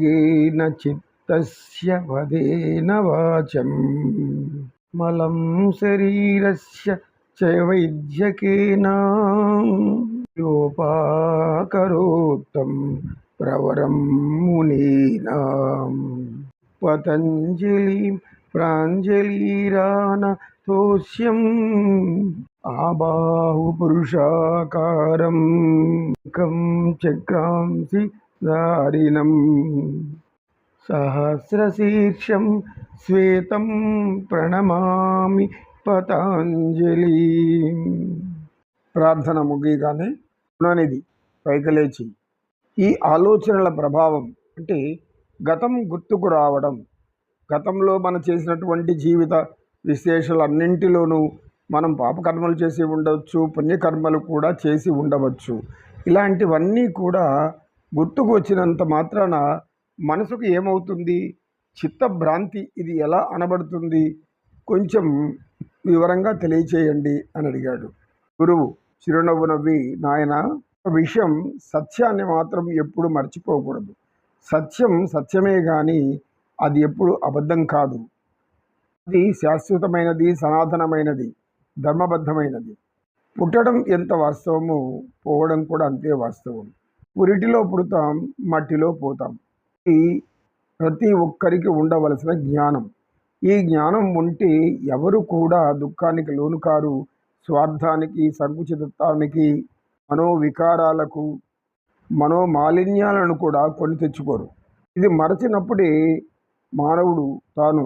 యోగేన చిత్తస్య వదేన వాచం. మలం శరీరస్య చ వైద్యకేనా. యోపాకరోత్తం ప్రవరం మునీనా. పతంజలిం ప్రాంజలిరాన తోస్యం ఆబాహు పురుషాకారం కం చక్రాంసి దారిణం. సహస్రశీర్షం శ్వేతం ప్రణమామి పతాంజలి. ప్రార్థన ముగియగానే పుననిధి పైకలేచి ఈ ఆలోచనల ప్రభావం అంటే గతం గుర్తుకు రావడం. గతంలో మనం చేసినటువంటి జీవిత విశేషాలన్నింటిలోనూ మనం పాపకర్మలు చేసి ఉండవచ్చు పుణ్యకర్మలు కూడా చేసి ఉండవచ్చు. ఇలాంటివన్నీ కూడా గుర్తుకు వచ్చినంత మాత్రాన మనసుకు ఏమవుతుంది? చిత్తభ్రాంతి ఇది ఎలా అనబడుతుంది? కొంచెం వివరంగా తెలియచేయండి అని అడిగాడు. గురువు చిరునవ్వు నవ్వి నాయన ఒక విషయం సత్యాన్ని మాత్రం ఎప్పుడు మర్చిపోకూడదు. సత్యం సత్యమే కానీ అది ఎప్పుడు అబద్ధం కాదు. అది శాశ్వతమైనది సనాతనమైనది ధర్మబద్ధమైనది. పుట్టడం ఎంత వాస్తవమో పోవడం కూడా అంతే వాస్తవం. పురిటిలో పుడతాం మట్టిలో పోతాం. ఈ ప్రతి ఒక్కరికి ఉండవలసిన జ్ఞానం. ఈ జ్ఞానం ఉంటే ఎవరు కూడా దుఃఖానికి లోను కారు స్వార్థానికి సంకుచితత్వానికి మనోవికారాలకు మనోమాలిన్యాలను కూడా కొని తెచ్చుకోరు. ఇది మరచినప్పుడే మానవుడు తాను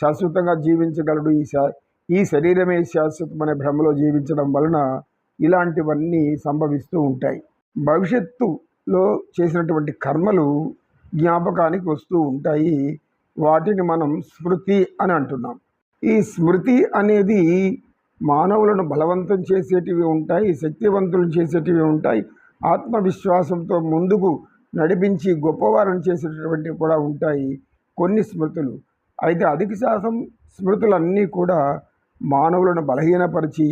శాశ్వతంగా జీవించగలడు. ఈ శా ఈ శరీరమే శాశ్వతమనే భ్రమలో జీవించడం వలన ఇలాంటివన్నీ సంభవిస్తూ ఉంటాయి. భవిష్యత్తులో చేసినటువంటి కర్మలు జ్ఞాపకానికి వస్తూ ఉంటాయి. వాటిని మనం స్మృతి అని అంటున్నాం. ఈ స్మృతి అనేది మానవులను బలవంతం చేసేటివి ఉంటాయి శక్తివంతులు చేసేటివి ఉంటాయి ఆత్మవిశ్వాసంతో ముందుకు నడిపించి గొప్పవారిని చేసేటటువంటివి కూడా ఉంటాయి కొన్ని స్మృతులు. అయితే అధిక శాతం స్మృతులన్నీ కూడా మానవులను బలహీనపరిచి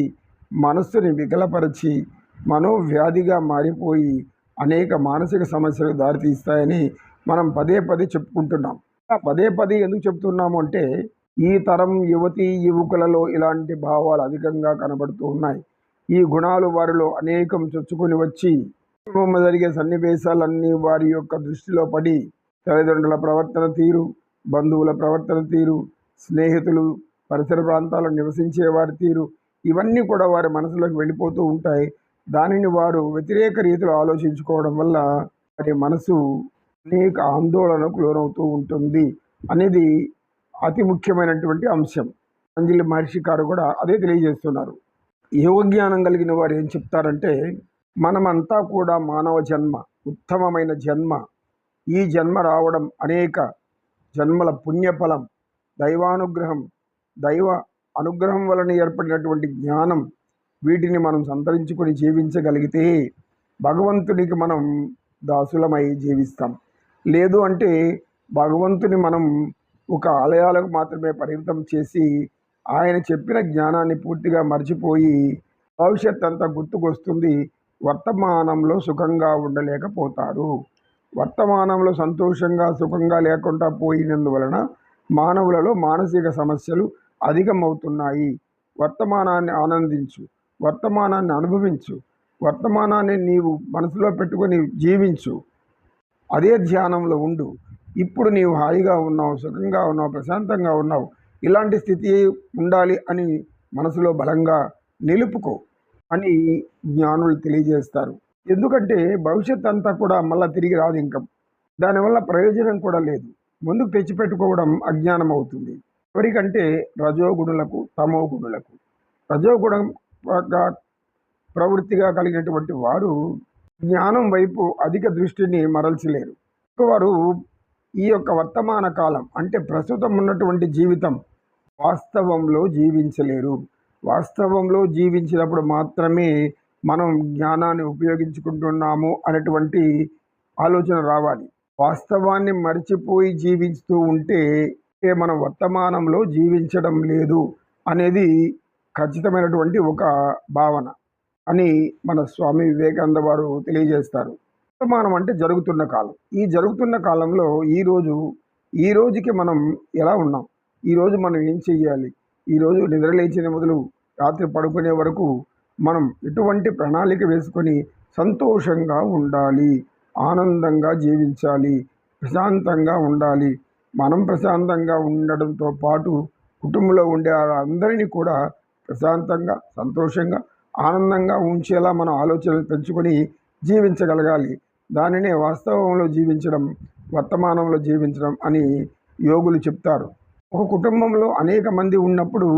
మనస్సుని వికలపరిచి మనోవ్యాధిగా మారిపోయి అనేక మానసిక సమస్యలకు దారితీస్తాయని మనం పదే పదే చెప్పుకుంటున్నాం. పదే పదే ఎందుకు చెప్తున్నాము అంటే ఈ తరం యువతి యువకులలో ఇలాంటి భావాలు అధికంగా కనబడుతూ ఉన్నాయి. ఈ గుణాలు వారిలో అనేకం చొచ్చుకొని వచ్చి కుటుంబంలో జరిగే సన్నివేశాలన్నీ వారి యొక్క దృష్టిలో పడి తల్లిదండ్రుల ప్రవర్తన తీరు బంధువుల ప్రవర్తన తీరు స్నేహితులు పరిసర ప్రాంతాల్లో నివసించే వారి తీరు ఇవన్నీ కూడా వారి మనసులోకి వెళ్ళిపోతూ ఉంటాయి. దానిని వారు వ్యతిరేక రీతిలో ఆలోచించుకోవడం వల్ల వారి మనసు అనేక ఆందోళనకు లోనవుతూ ఉంటుంది అనేది అతి ముఖ్యమైనటువంటి అంశం. అంజలి మహర్షి గారు కూడా అదే తెలియజేస్తున్నారు. యోగ జ్ఞానం కలిగిన వారు ఏం చెప్తారంటే మనమంతా కూడా మానవ జన్మ ఉత్తమమైన జన్మ ఈ జన్మ రావడం అనేక జన్మల పుణ్యఫలం దైవానుగ్రహం దైవ అనుగ్రహం వలన ఏర్పడినటువంటి జ్ఞానం వీటిని మనం సంతరించుకొని జీవించగలిగితే భగవంతునికి మనం దాసులమై జీవిస్తాం. లేదు అంటే భగవంతుని మనం ఒక ఆలయాలకు మాత్రమే పరిమితం చేసి ఆయన చెప్పిన జ్ఞానాన్ని పూర్తిగా మర్చిపోయి భవిష్యత్ అంతా గుర్తుకొస్తుంది వర్తమానంలో సుఖంగా ఉండలేకపోతారు. వర్తమానంలో సంతోషంగా సుఖంగా లేకుండా పోయినందువలన మానవులలో మానసిక సమస్యలు అధికమవుతున్నాయి. వర్తమానాన్ని ఆనందించు. వర్తమానాన్ని అనుభవించు. వర్తమానాన్ని నీవు మనసులో పెట్టుకొని జీవించు. అదే ధ్యానంలో ఉండు. ఇప్పుడు నీవు హాయిగా ఉన్నావు సుఖంగా ఉన్నావు ప్రశాంతంగా ఉన్నావు. ఇలాంటి స్థితి ఉండాలి అని మనసులో బలంగా నిలుపుకో అని జ్ఞానులు తెలియజేస్తారు. ఎందుకంటే భవిష్యత్ అంతా కూడా మళ్ళీ తిరిగి రాదు ఇంకా. దానివల్ల ప్రయోజనం కూడా లేదు. ముందుకు తెచ్చిపెట్టుకోవడం అజ్ఞానం అవుతుంది. ఎవరికంటే రజోగుణులకు తమో గుణులకు రజోగుణం ప్రవృత్తిగా కలిగినటువంటి వారు జ్ఞానం వైపు అధిక దృష్టిని మరల్చలేరు. వారు ఈ యొక్క వర్తమాన కాలం అంటే ప్రస్తుతం ఉన్నటువంటి జీవితం వాస్తవంలో జీవించలేరు. వాస్తవంలో జీవించినప్పుడు మాత్రమే మనం జ్ఞానాన్ని ఉపయోగించుకుంటున్నాము అనేటువంటి ఆలోచన రావాలి. వాస్తవాన్ని మర్చిపోయి జీవిస్తూ ఉంటే మనం వర్తమానంలో జీవించడం లేదు అనేది ఖచ్చితమైనటువంటి ఒక భావన అని మన స్వామి వివేకానంద వారు తెలియజేస్తారు. వర్తమానం అంటే జరుగుతున్న కాలం. ఈ జరుగుతున్న కాలంలో ఈరోజు ఈ రోజుకి మనం ఎలా ఉన్నాం? ఈరోజు మనం ఏం చెయ్యాలి? ఈరోజు నిద్రలేచిన మొదలు రాత్రి పడుకునే వరకు మనం ఎటువంటి ప్రణాళిక వేసుకొని సంతోషంగా ఉండాలి ఆనందంగా జీవించాలి ప్రశాంతంగా ఉండాలి. మనం ప్రశాంతంగా ఉండడంతో పాటు కుటుంబంలో ఉండే అందరినీ కూడా ప్రశాంతంగా సంతోషంగా ఆనందంగా ఉంచేలా మనం ఆలోచనలు పెంచుకొని జీవించగలగాలి. దానినే వాస్తవంలో జీవించడం వర్తమానంలో జీవించడం అని యోగులు చెప్తారు. ఒక కుటుంబంలో అనేక మంది ఉన్నప్పుడు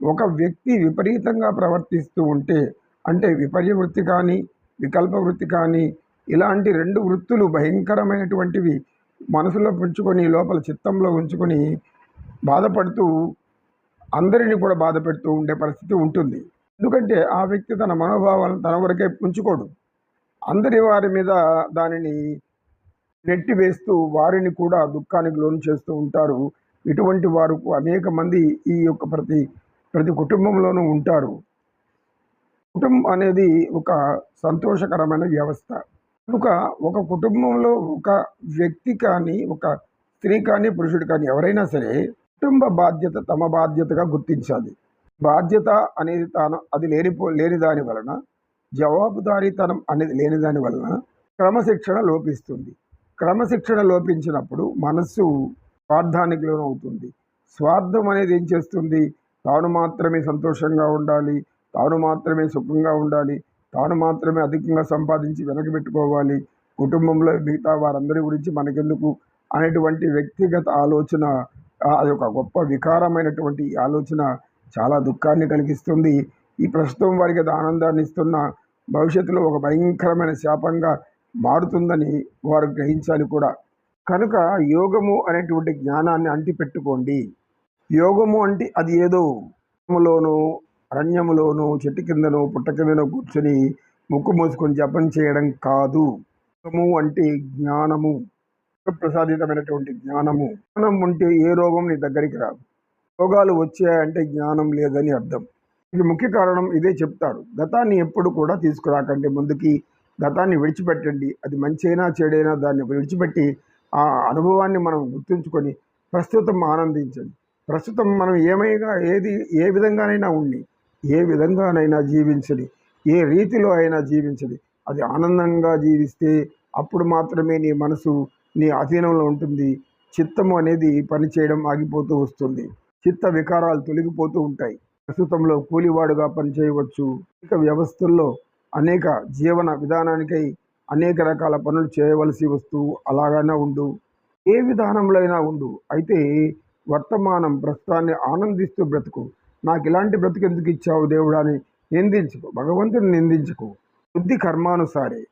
ఒక వ్యక్తి విపరీతంగా ప్రవర్తిస్తూ ఉంటే అంటే విపర్య వృత్తి కానీ వికల్ప వృత్తి కానీ ఇలాంటి రెండు వృత్తులు భయంకరమైనటువంటివి మనసులో పెంచుకొని లోపల చిత్తంలో ఉంచుకొని బాధపడుతూ అందరినీ కూడా బాధ పెడుతూ ఉండే పరిస్థితి ఉంటుంది. ఎందుకంటే ఆ వ్యక్తి తన మనోభావాలను తన వరకే ఉంచుకోడు. అందరి వారి మీద దానిని నెట్టి వేస్తూ వారిని కూడా దుఃఖానికి లోను చేస్తూ ఉంటారు. ఇటువంటి వారు అనేక మంది ఈ యొక్క ప్రతి ప్రతి కుటుంబంలోనూ ఉంటారు. కుటుంబం అనేది ఒక సంతోషకరమైన వ్యవస్థ. కనుక ఒక కుటుంబంలో ఒక వ్యక్తి కానీ ఒక స్త్రీ కానీ పురుషుడు కానీ ఎవరైనా సరే కుటుంబ బాధ్యత తమ బాధ్యతగా గుర్తించాలి. బాధ్యత అనేది తాను అది లేనిపో లేని దాని వలన జవాబుదారీతనం అనేది లేని దాని వలన క్రమశిక్షణ లోపిస్తుంది. క్రమశిక్షణ లోపించినప్పుడు మనస్సు స్వార్థానికి లోనవుతుంది. స్వార్థం అనేది ఏం చేస్తుంది? తాను మాత్రమే సంతోషంగా ఉండాలి తాను మాత్రమే సుఖంగా ఉండాలి తాను మాత్రమే అధికంగా సంపాదించి వెనక పెట్టుకోవాలి. కుటుంబంలో మిగతా వారందరి గురించి మనకెందుకు? అనేటువంటి వ్యక్తిగత ఆలోచన అది ఒక గొప్ప వికారమైనటువంటి ఆలోచన చాలా దుఃఖాన్ని కలిగిస్తుంది. ఈ ప్రస్తుతం వారికి అది ఆనందాన్ని ఇస్తున్న భవిష్యత్తులో ఒక భయంకరమైన శాపంగా మారుతుందని వారు గ్రహించాలి కూడా. కనుక యోగము అనేటువంటి జ్ఞానాన్ని అంటిపెట్టుకోండి. యోగము అంటే అది ఏదో లోను అరణ్యములోను చెట్టు కిందను పుట్ట కిందను కూర్చొని ముక్కు మూసుకొని జపం చేయడం కాదు. యోగము అంటే జ్ఞానము. ప్రసాదితమైనటువంటి జ్ఞానము. జ్ఞానం ఉంటే ఏ రోగం నీ దగ్గరికి రాదు. రోగాలు వచ్చాయంటే జ్ఞానం లేదని అర్థం. ఇది ముఖ్య కారణం ఇదే చెప్తారు. గతాన్ని ఎప్పుడు కూడా తీసుకురాకండి. ముందుకి గతాన్ని విడిచిపెట్టండి. అది మంచైనా చెడైనా దాన్ని విడిచిపెట్టి ఆ అనుభవాన్ని మనం గుర్తుంచుకొని ప్రస్తుతం ఆనందించండి. ప్రస్తుతం మనం ఏమైనా ఏది ఏ విధంగానైనా ఉండి ఏ విధంగానైనా జీవించని ఏ రీతిలో అయినా జీవించని అది ఆనందంగా జీవిస్తే అప్పుడు మాత్రమే నీ మనసు నీ అధీనంలో ఉంటుంది. చిత్తము అనేది పనిచేయడం ఆగిపోతూ వస్తుంది. చిత్త వికారాలు తొలగిపోతూ ఉంటాయి. ప్రస్తుతంలో కూలివాడుగా పనిచేయవచ్చు. ఇక వ్యవస్థల్లో అనేక జీవన విధానానికై అనేక రకాల పనులు చేయవలసి వస్తూ అలాగైనా ఉండు. ఏ విధానంలో అయినా ఉండు. అయితే వర్తమానం ప్రస్తుతాన్ని ఆనందిస్తూ బ్రతుకు. నాకు ఇలాంటి బ్రతుకు ఎందుకు ఇచ్చావు దేవుడాని నిందించుకో. భగవంతుని నిందించుకో. బుద్ధి కర్మానుసారే.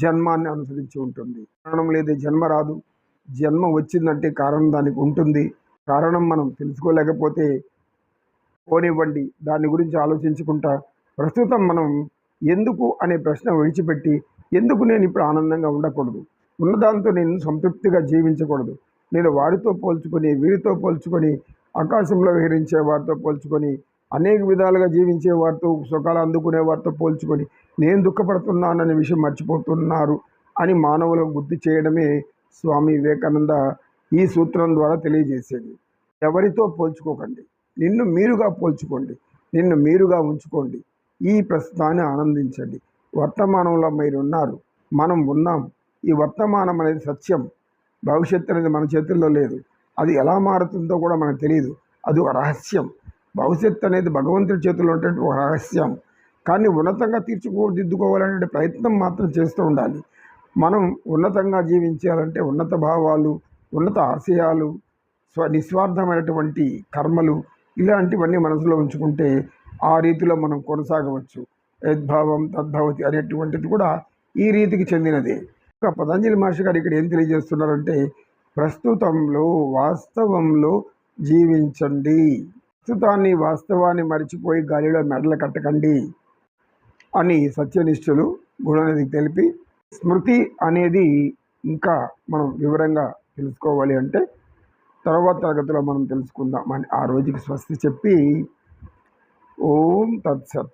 జన్మాన్ని అనుసరించి ఉంటుంది. కారణం లేదు జన్మ రాదు. జన్మ వచ్చిందంటే కారణం దానికి ఉంటుంది. కారణం మనం తెలుసుకోలేకపోతే పోనివ్వండి దాని గురించి ఆలోచించుకుంటా. ప్రస్తుతం మనం ఎందుకు అనే ప్రశ్న విడిచిపెట్టి ఎందుకు నేను ఇప్పుడు ఆనందంగా ఉండకూడదు? ఉన్నదాంతో నేను సంతృప్తిగా జీవించకూడదు. నేను వారితో పోల్చుకొని వీరితో పోల్చుకొని ఆకాశంలో విహరించే వారితో పోల్చుకొని అనేక విధాలుగా జీవించే వారితో సుఖాలు అందుకునే వారితో పోల్చుకొని నేను దుఃఖపడుతున్నాననే విషయం మర్చిపోతున్నారు అని మానవులకు గుర్తు చేయడమే స్వామి వివేకానంద ఈ సూత్రం ద్వారా తెలియజేసేది. ఎవరితో పోల్చుకోకండి. నిన్ను మీరుగా పోల్చుకోండి. నిన్ను మీరుగా ఉంచుకోండి. ఈ ప్రస్తుతాన్ని ఆనందించండి. వర్తమానంలో మీరు ఉన్నారు మనం ఉన్నాం. ఈ వర్తమానం అనేది సత్యం. భవిష్యత్తు అనేది మన చేతుల్లో లేదు. అది ఎలా మారుతుందో కూడా మనకు తెలియదు అది ఒక రహస్యం. భవిష్యత్తు అనేది భగవంతుడి చేతుల్లో ఉన్నటువంటి ఒక రహస్యం. కానీ ఉన్నతంగా తీర్చుకోదిద్దుకోవాలనే ప్రయత్నం మాత్రం చేస్తూ ఉండాలి. మనం ఉన్నతంగా జీవించాలంటే ఉన్నత భావాలు ఉన్నత ఆశయాలు స్వ నిస్వార్థమైనటువంటి కర్మలు ఇలాంటివన్నీ మనసులో ఉంచుకుంటే ఆ రీతిలో మనం కొనసాగవచ్చు. యద్భావం తద్భవతి అనేటువంటిది కూడా ఈ రీతికి చెందినదే. ఇంకా పతంజలి మహర్షి గారు ఇక్కడ ఏం తెలియజేస్తున్నారంటే ప్రస్తుతంలో వాస్తవంలో జీవించండి. ప్రస్తుతాన్ని వాస్తవాన్ని మరిచిపోయి గాలిలో మెడలు కట్టకండి అని సత్యనిష్ఠులు గుణనదికి తెలిపి స్మృతి అనేది ఇంకా మనం వివరంగా తెలుసుకోవాలి అంటే తర్వాత తరగతిలో మనం తెలుసుకుందాం అని ఆ రోజుకి స్వస్తి చెప్పి ఓం తత్సత్.